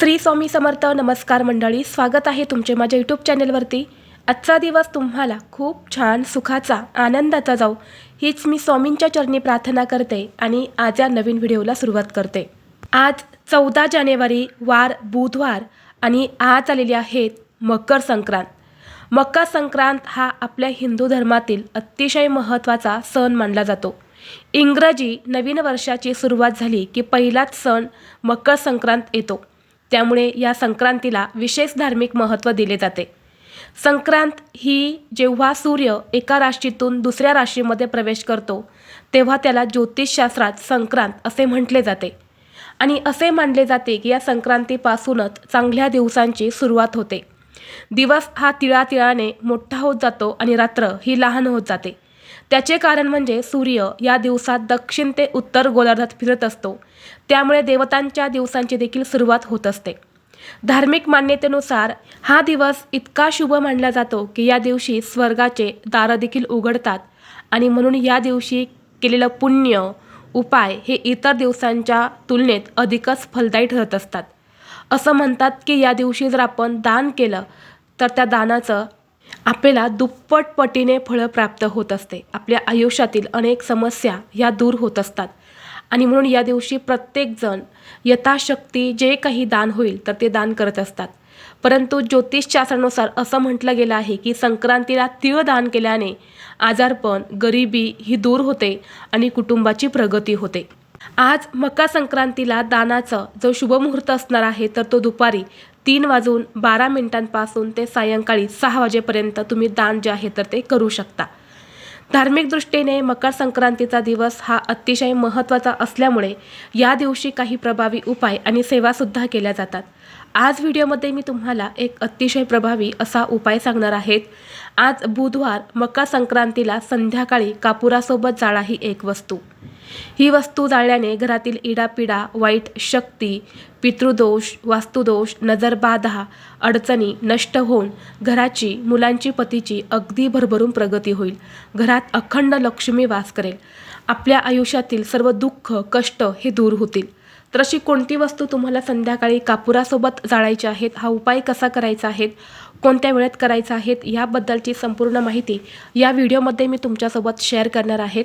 श्री स्वामी समर्थ नमस्कार मंडळी स्वागत आहे तुमचे माझ्या यूट्यूब चॅनलवरती आजचा दिवस तुम्हाला खूप छान सुखाचा आनंदाचा जाऊ हीच मी स्वामींच्या चरणी प्रार्थना करते आणि आज या नवीन व्हिडिओला सुरुवात करते. आज चौदा जानेवारी वार बुधवार आणि आज आलेली आहेत मकर संक्रांत. मकर संक्रांत हा आपल्या हिंदू धर्मातील अतिशय महत्त्वाचा सण मानला जातो. इंग्रजी नवीन वर्षाची सुरुवात झाली की पहिलाच सण मकर संक्रांत येतो. त्यामुळे या संक्रांतीला विशेष धार्मिक महत्त्व दिले जाते. संक्रांत ही जेव्हा सूर्य एका राशीतून दुसऱ्या राशीमध्ये प्रवेश करतो तेव्हा त्याला ज्योतिषशास्त्रात संक्रांत असे म्हटले जाते. आणि असे मानले जाते की या संक्रांतीपासूनच चांगल्या दिवसांची सुरुवात होते. दिवस हा तिळातिळाने मोठा होत जातो आणि रात्र ही लहान होत जाते. त्याचे कारण म्हणजे सूर्य या दिवसात दक्षिण ते उत्तर गोलार्धात फिरत असतो. त्यामुळे देवतांच्या दिवसांची देखील सुरुवात होत असते. धार्मिक मान्यतेनुसार हा दिवस इतका शुभ मानला जातो की या दिवशी स्वर्गाचे दारं देखील उघडतात आणि म्हणून या दिवशी केलेलं पुण्य उपाय हे इतर दिवसांच्या तुलनेत अधिकच फलदायी ठरत असतात. असं म्हणतात की या दिवशी जर आपण दान केलं तर त्या दानाचं आपल्याला दुप्पट पटीने फळं प्राप्त होत असते. आपल्या आयुष्यातील अनेक समस्या ह्या दूर होत असतात. आणि म्हणून या दिवशी प्रत्येकजण यथाशक्ती जे काही दान होईल तर ते दान करत असतात. परंतु ज्योतिषशास्त्रानुसार असं म्हटलं गेलं आहे की संक्रांतीला तीळ दान केल्याने आजारपण गरिबी ही दूर होते आणि कुटुंबाची प्रगती होते. आज मकर संक्रांतीला दानाचा जो शुभमुहूर्त असणार आहे तर तो दुपारी तीन वाजून बारा मिनिटांपासून ते सायंकाळी सहा वाजेपर्यंत तुम्ही दान जे आहे तर ते करू शकता. धार्मिक दृष्टीने मकर संक्रांतीचा दिवस हा अतिशय महत्त्वाचा असल्यामुळे या दिवशी काही प्रभावी उपाय आणि सेवासुद्धा केल्या जातात. आज व्हिडिओमध्ये मी तुम्हाला एक अतिशय प्रभावी असा उपाय सांगणार आहेत. आज बुधवार मकर संक्रांतीला संध्याकाळी कापुरासोबत जाळा ही एक वस्तू. ही वस्तू जाळल्याने घरातील इडापिडा वाईट शक्ती पितृदोष वास्तुदोष नजरबाधा अडचणी नष्ट होऊन घराची मुलांची पतीची अगदी भरभरून प्रगती होईल. घरात अखंड लक्ष्मी वास करेल. आपल्या आयुष्यातील सर्व दुःख कष्ट हे दूर होतील. तर अशी कोणती वस्तू तुम्हाला संध्याकाळी कापुरासोबत जाळायची आहेत? हा उपाय कसा करायचा आहे कोणत्या वेळेत करायचा आहेत? याबद्दलची संपूर्ण माहिती या व्हिडिओमध्ये मी तुमच्यासोबत शेअर करणार आहेत.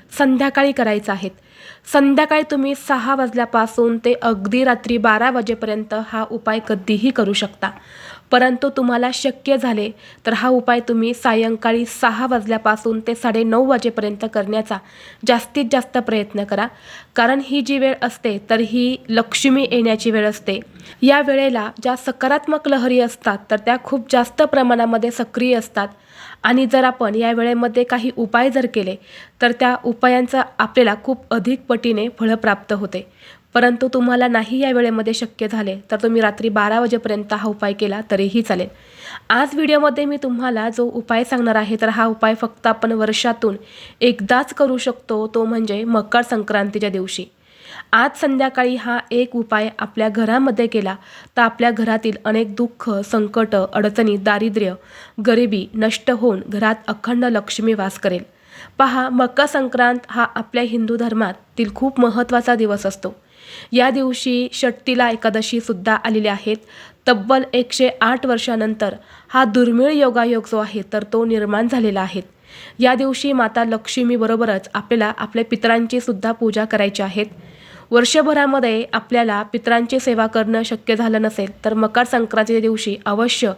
संध्याकाळी करायचं आहेत. संध्याकाळी तुम्ही सहा वाजल्यापासून ते अगदी रात्री बारा वाजेपर्यंत हा उपाय कधीही करू शकता. परंतु तुम्हाला शक्य झाले तर हा उपाय तुम्ही सायंकाळी सहा वाजल्यापासून ते साडेनऊ वाजेपर्यंत करण्याचा जास्तीत जास्त प्रयत्न करा. कारण ही जी वेळ असते तर ही लक्ष्मी येण्याची वेळ असते. या वेळेला ज्या सकारात्मक लहरी असतात तर त्या खूप जास्त प्रमाणामध्ये सक्रिय असतात. आणि जर आपण या वेळेमध्ये काही उपाय जर केले तर त्या उपायांचा आपल्याला खूप अधिक पटीने फळं प्राप्त होते. परंतु तुम्हाला नाही या वेळेमध्ये शक्य झाले तर तुम्ही रात्री बारा वाजेपर्यंत हा उपाय केला तरीही चालेल. आज व्हिडिओमध्ये मी तुम्हाला जो उपाय सांगणार आहे तर हा उपाय फक्त आपण वर्षातून एकदाच करू शकतो तो म्हणजे मकर संक्रांतीच्या दिवशी. आज संध्याकाळी हा एक उपाय आपल्या घरामध्ये केला तर आपल्या घरातील अनेक दुःख संकट अडचणी दारिद्र्य गरिबी नष्ट होऊन घरात अखंड लक्ष्मी वास करेल. पहा मकर संक्रांत हा आपल्या हिंदू धर्मातील खूप महत्त्वाचा दिवस असतो. या दिवशी षट्टीला एकादशी सुद्धा आहेत तब्बल एकशे आठ वर्षानंतर हा दुर्मिळ योगायोग जो आहे तर तो निर्माण झालेला आहे. या दिवशी माता लक्ष्मीबरोबरच आपल्याला आपल्या पितरांची सुद्धा पूजा करायची आहेत वर्षभरामध्ये आपल्याला पितरांची सेवा करणं शक्य झालं नसेल तर मकर संक्रांतीच्या दिवशी अवश्य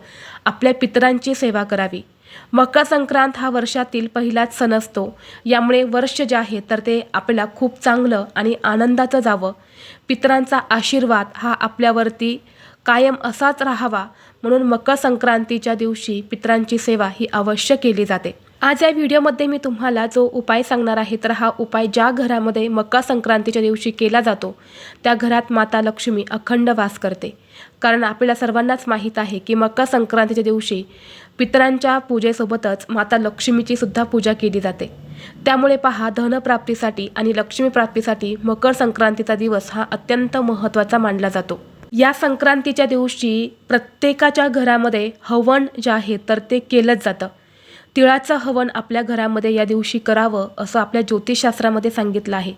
आपल्या पितरांची सेवा करावी. मकर संक्रांत हा वर्षातील पहिलाच सण असतो. यामुळे वर्ष जे आहे तर ते आपल्याला खूप चांगलं आणि आनंदाचं जावं. पितरांचा आशीर्वाद हा आपल्यावरती कायम असाच राहावा. म्हणून मकर संक्रांतीच्या दिवशी पितरांची सेवा ही अवश्य केली जाते. आज या व्हिडिओमध्ये मी तुम्हाला जो उपाय सांगणार आहे तर हा उपाय ज्या घरामध्ये मकर संक्रांतीच्या दिवशी केला जातो त्या घरात माता लक्ष्मी अखंड वास करते. कारण आपल्याला सर्वांनाच माहीत आहे की मकर संक्रांतीच्या दिवशी पितरांच्या पूजेसोबतच माता लक्ष्मीची सुद्धा पूजा केली जाते. त्यामुळे पहा धनप्राप्तीसाठी आणि लक्ष्मी प्राप्तीसाठी मकर संक्रांतीचा दिवस हा अत्यंत महत्त्वाचा मानला जातो. या संक्रांतीच्या दिवशी प्रत्येकाच्या घरामध्ये हवन जे आहे तर ते केलंच जातं. तिळाचं हवन आपल्या घरामध्ये या दिवशी करावं असं आपल्या ज्योतिषशास्त्रामध्ये सांगितलं आहे.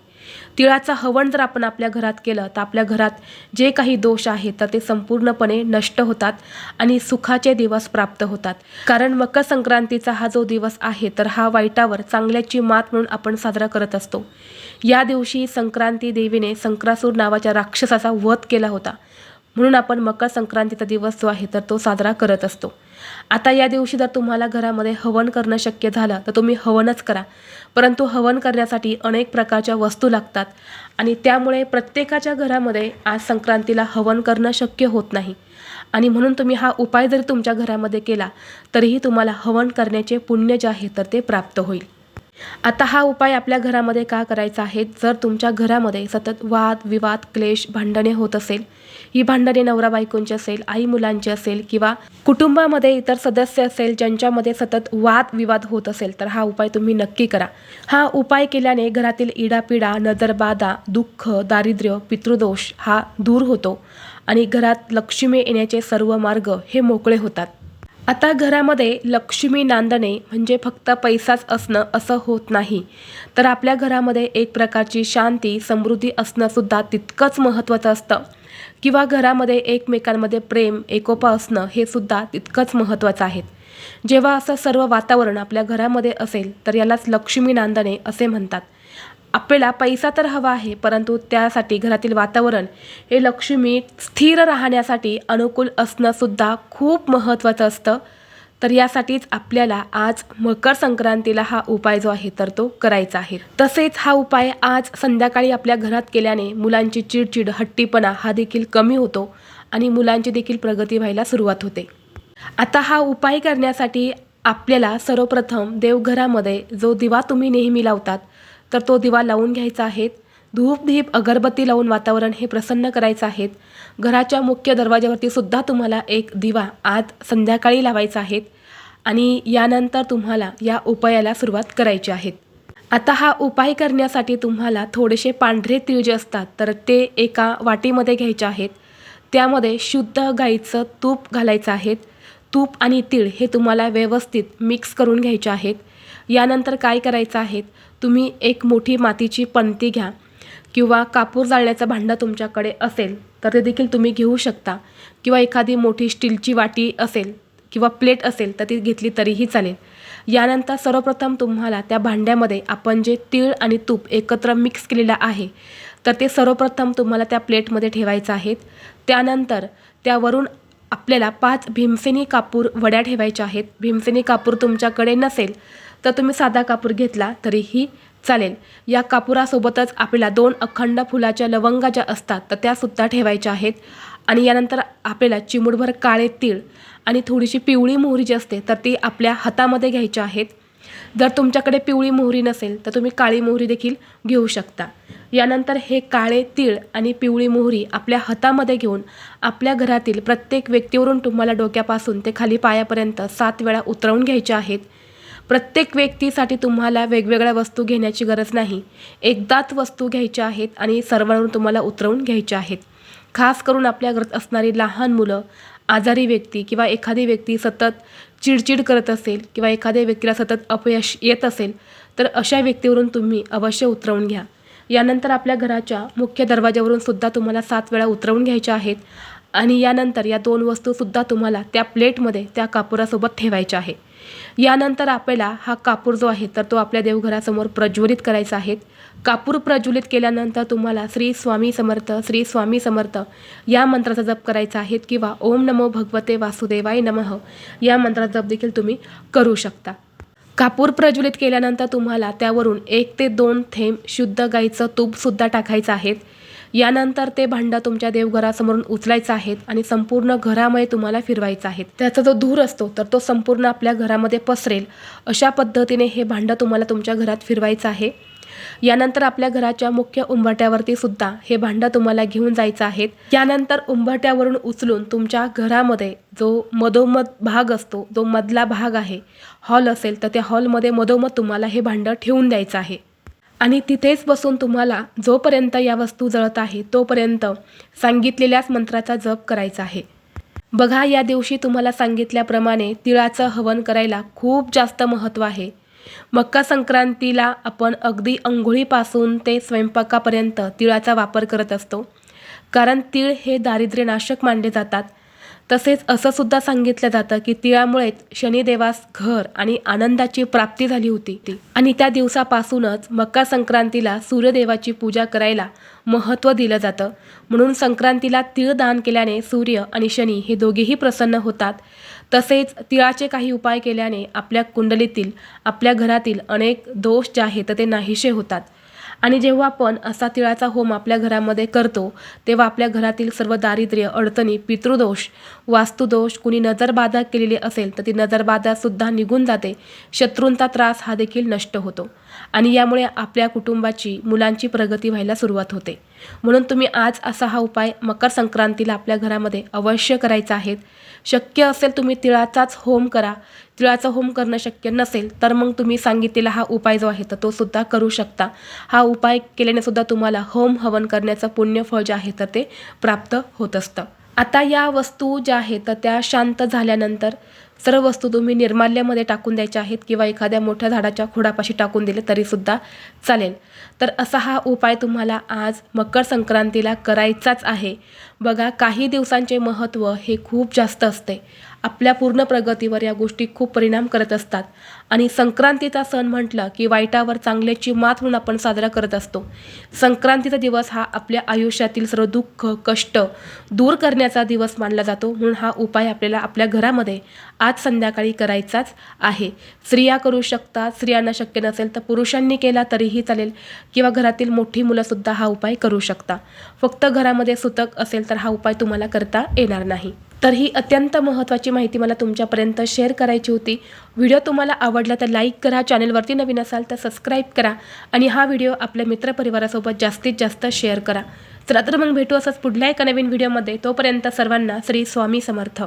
तिळाचं हवन जर आपण आपल्या घरात केलं तर आपल्या घरात जे काही दोष आहेत तर ते संपूर्णपणे नष्ट होतात आणि सुखाचे दिवस प्राप्त होतात. कारण मकर संक्रांतीचा हा जो दिवस आहे तर हा वाईटावर चांगल्याची मात म्हणून आपण साजरा करत असतो. या दिवशी संक्रांती देवीने संक्रासूर नावाच्या राक्षसाचा वध केला होता. म्हणून आपण मकर संक्रांतीचा दिवस जो आहे तर तो साजरा करत असतो. आता या दिवशी जर तुम्हाला घरामध्ये हवन करणं शक्य झालं तर तुम्ही हवनच करा. परंतु हवन करण्यासाठी अनेक प्रकारच्या वस्तू लागतात आणि त्यामुळे प्रत्येकाच्या घरामध्ये आज संक्रांतीला हवन करणं शक्य होत नाही. आणि म्हणून तुम्ही हा उपाय जरी तुमच्या घरामध्ये केला तरीही तुम्हाला हवन करण्याचे पुण्य जे आहे तर ते प्राप्त होईल. आता हा उपाय आपल्या घरामध्ये का करायचा आहे? जर तुमच्या घरामध्ये सतत वाद विवाद क्लेश भांडणे होत असेल ही भांडणे नवरा बायकोंची असेल आई मुलांची असेल किंवा कुटुंबामध्ये इतर सदस्य असेल ज्यांच्यामध्ये सतत वाद विवाद होत असेल तर हा उपाय तुम्ही नक्की करा. हा उपाय केल्याने घरातील इडापिडा नजरबाधा दुःख दारिद्र्य पितृदोष हा दूर होतो आणि घरात लक्ष्मी येण्याचे सर्व मार्ग हे मोकळे होतात. आता घरामध्ये लक्ष्मी नांदणे म्हणजे फक्त पैसाच असणं असं होत नाही. तर आपल्या घरामध्ये एक प्रकारची शांती समृद्धी असणंसुद्धा तितकंच महत्त्वाचं असतं. किंवा घरामध्ये एकमेकांमध्ये प्रेम एकोपा असणं हे सुद्धा तितकंच महत्त्वाचं आहे. जेव्हा असं सर्व वातावरण आपल्या घरामध्ये असेल तर यालाच लक्ष्मी नांदणे असे म्हणतात. आपल्याला पैसा तर हवा आहे परंतु त्यासाठी घरातील वातावरण हे लक्ष्मी स्थिर राहण्यासाठी अनुकूल असणं सुद्धा खूप महत्त्वाचं असतं. तर यासाठीच आपल्याला आज मकर संक्रांतीला हा उपाय जो आहे तर तो करायचा आहे. तसेच हा उपाय आज संध्याकाळी आपल्या घरात केल्याने मुलांची चिडचिड हट्टीपणा हा देखील कमी होतो आणि मुलांची देखील प्रगती व्हायला सुरुवात होते. आता हा उपाय करण्यासाठी आपल्याला सर्वप्रथम देवघरामध्ये जो दिवा तुम्ही नेहमी लावतात तर तो दिवा लावून घ्यायचा आहे. धूप धीप अगरबत्ती लावून वातावरण हे प्रसन्न करायचं आहे घराच्या मुख्य दरवाज्यावरती सुद्धा तुम्हाला एक दिवा आज संध्याकाळी लावायचा आहे आणि यानंतर तुम्हाला या उपायाला सुरुवात करायची आहे आता हा उपाय करण्यासाठी तुम्हाला थोडेसे पांढरे तीळ जे असतात तर ते एका वाटीमध्ये घ्यायचे आहेत. त्यामध्ये शुद्ध गाईचं तूप घालायचं आहे तूप आणि तीळ हे तुम्हाला व्यवस्थित मिक्स करून घ्यायचे आहेत. यानंतर काय करायचं आहे तुम्ही एक मोठी मातीची पणती घ्या. किंवा कापूर जाळण्याचं भांडं तुमच्याकडे असेल तर ते देखील तुम्ही घेऊ शकता. किंवा एखादी मोठी स्टीलची वाटी असेल किंवा प्लेट असेल तर ती घेतली तरीही चालेल. यानंतर सर्वप्रथम तुम्हाला त्या भांड्यामध्ये आपण जे तीळ आणि तूप एकत्र मिक्स केलेलं आहे तर ते सर्वप्रथम तुम्हाला त्या प्लेटमध्ये ठेवायचं आहेत त्यानंतर त्यावरून आपल्याला पाच भीमसेनी कापूर वड्या ठेवायच्या आहेत. भीमसेनी कापूर तुमच्याकडे नसेल तर तुम्ही साधा कापूर घेतला तरीही चालेल. या कापुरासोबतच आपल्याला दोन अखंड फुलाच्या लवंगा ज्या असतात तर त्यासुद्धा ठेवायच्या आहेत. आणि यानंतर आपल्याला चिमुडभर काळे तीळ आणि थोडीशी पिवळी मोहरी जी असते तर ती आपल्या हातामध्ये घ्यायच्या आहेत. जर तुमच्याकडे पिवळी मोहरी नसेल तर तुम्ही काळी मोहरी देखील घेऊ शकता. यानंतर हे काळे तीळ आणि पिवळी मोहरी आपल्या हातामध्ये घेऊन आपल्या घरातील प्रत्येक व्यक्तीवरून तुम्हाला डोक्यापासून ते खाली पायापर्यंत सात वेळा उतरवून घ्यायचे आहेत. प्रत्येक व्यक्तीसाठी तुम्हाला वेगवेगळ्या वस्तू घेण्याची गरज नाही. एकदाच वस्तू घ्यायच्या आहेत आणि सर्वांवरून तुम्हाला उतरवून घ्यायच्या आहेत. खास करून आपल्या घरात असणारी लहान मुलं आजारी व्यक्ती किंवा एखादी व्यक्ती सतत चिडचिड करत असेल किंवा एखाद्या व्यक्तीला सतत अपयश येत असेल तर अशा व्यक्तीवरून तुम्ही अवश्य उतरवून घ्या. यानंतर आपल्या घराच्या मुख्य दरवाज्यावरून सुद्धा तुम्हाला सात वेळा उतरवून घ्यायच्या आहेत आणि यानंतर या दोन वस्तूसुद्धा तुम्हाला त्या प्लेटमध्ये त्या कापुरासोबत ठेवायच्या आहे यानंतर आपल्याला हा कापूर जो आहे तर तो आपल्या देवघरासमोर प्रज्वलित करायचा आहे. कापूर प्रज्वलित केल्यानंतर तुम्हाला श्री स्वामी समर्थ श्री स्वामी समर्थ या मंत्राचा जप करायचा आहे किंवा ओम नमो भगवते वासुदेवाय नमः या मंत्राचा जप देखील तुम्ही करू शकता. कापूर प्रज्वलित केल्यानंतर तुम्हाला त्यावरून एक ते दोन थेंब शुद्ध गाईचं तूपसुद्धा टाकायचं आहे. यानंतर ते भांडं तुमच्या देवघरासमोरून उचलायचं आहे आणि संपूर्ण घरामध्ये तुम्हाला फिरवायचं आहे त्याचा जो धूर असतो तर तो संपूर्ण आपल्या घरामध्ये पसरेल. अशा पद्धतीने हे भांडं तुम्हाला तुमच्या घरात फिरवायचं आहे. यानंतर आपल्या घराच्या मुख्य उंबरट्यावरती सुद्धा हे भांडं तुम्हाला घेऊन जायचं आहे यानंतर उंबरट्यावरून उचलून तुमच्या घरामध्ये जो मधोमध भाग असतो जो मधला भाग आहे हॉल असेल तर त्या हॉलमध्ये मधोमध तुम्हाला हे भांडं ठेवून द्यायचं आहे. आणि तिथेच बसून तुम्हाला जोपर्यंत या वस्तू जळत आहे तोपर्यंत सांगितलेल्याच मंत्राचा जप करायचा आहे. बघा या दिवशी तुम्हाला सांगितल्याप्रमाणे तिळाचं हवन करायला खूप जास्त महत्त्व आहे. मकर संक्रांतीला आपण अगदी अंघोळीपासून ते स्वयंपाकापर्यंत तिळाचा वापर करत असतो. कारण तीळ हे दारिद्र्यनाशक मानले जातात. तसेच असं सुद्धा सांगितलं जातं की तिळामुळेच शनिदेवास घर आणि आनंदाची प्राप्ती झाली होती. आणि त्या दिवसापासूनच मकर संक्रांतीला सूर्यदेवाची पूजा करायला महत्त्व दिलं जातं. म्हणून संक्रांतीला तीळ दान केल्याने सूर्य आणि शनी हे दोघेही प्रसन्न होतात. तसेच तिळाचे काही उपाय केल्याने आपल्या कुंडलीतील आपल्या घरातील अनेक दोष जे आहेत ते नाहीसे होतात. आणि जेव्हा आपण असा तिळाचा होम आपल्या घरामध्ये करतो तेव्हा आपल्या घरातील सर्व दारिद्र्य अडचणी पितृदोष वास्तुदोष कुणी नजरबाधा केलेली असेल तर ती नजरबाधासुद्धा निघून जाते. शत्रूंचा त्रास हा देखील नष्ट होतो. आणि यामुळे आपल्या कुटुंबाची मुलांची प्रगती व्हायला सुरुवात होते. म्हणून तुम्ही आज असा हा उपाय मकर संक्रांतीला आपल्या घरामध्ये अवश्य करायचा आहे. शक्य असेल तुम्ही तिळाचाच होम करा. तिळाचा होम करणं शक्य नसेल तर मग तुम्ही सांगितलेला हा उपाय जो आहे तर तो सुद्धा करू शकता. हा उपाय केल्याने सुद्धा तुम्हाला होम हवन करण्याचं पुण्यफळ जे आहे तर ते प्राप्त होत असतं. आता या वस्तू ज्या आहेत तर त्या शांत झाल्यानंतर सर्व वस्तू तुम्ही निर्माल्यामध्ये टाकून द्यायच्या आहेत किंवा एखाद्या मोठ्या झाडाच्या खोडापाशी टाकून दिले तरीसुद्धा चालेल. तर असा हा उपाय तुम्हाला आज मकर संक्रांतीला करायचाच आहे. बघा काही दिवसांचे महत्त्व हे खूप जास्त असते. आपल्या पूर्ण प्रगतीवर या गोष्टी खूप परिणाम करत असतात. आणि संक्रांतीचा सण म्हटलं की वाईटावर चांगल्याची मात म्हणून आपण साजरा करत असतो. संक्रांतीचा दिवस हा आपल्या आयुष्यातील सर्व दुःख कष्ट दूर करण्याचा दिवस मानला जातो. म्हणून हा उपाय आपल्याला आपल्या घरामध्ये आज संध्याकाळी करायचाच आहे. स्त्रिया करू शकता स्त्रियांना शक्य नसेल तर पुरुषांनी केला तरीही चालेल किंवा घरातील मोठी मुलंसुद्धा हा उपाय करू शकता. फक्त घरामध्ये सुतक असेल तर हा उपाय तुम्हाला करता येणार नाही. तर ही अत्यंत महत्त्वाची माहिती मला तुमच्यापर्यंत शेअर करायची होती. व्हिडिओ तुम्हाला आवडला तर लाईक करा चॅनलवरती नवीन असाल तर सबस्क्राईब करा आणि हा व्हिडिओ आपल्या मित्रपरिवारासोबत जास्तीत जास्त शेअर करा. चला तर मग भेटू असंच पुढल्या एका नवीन व्हिडिओमध्ये. तोपर्यंत सर्वांना श्री स्वामी समर्थ.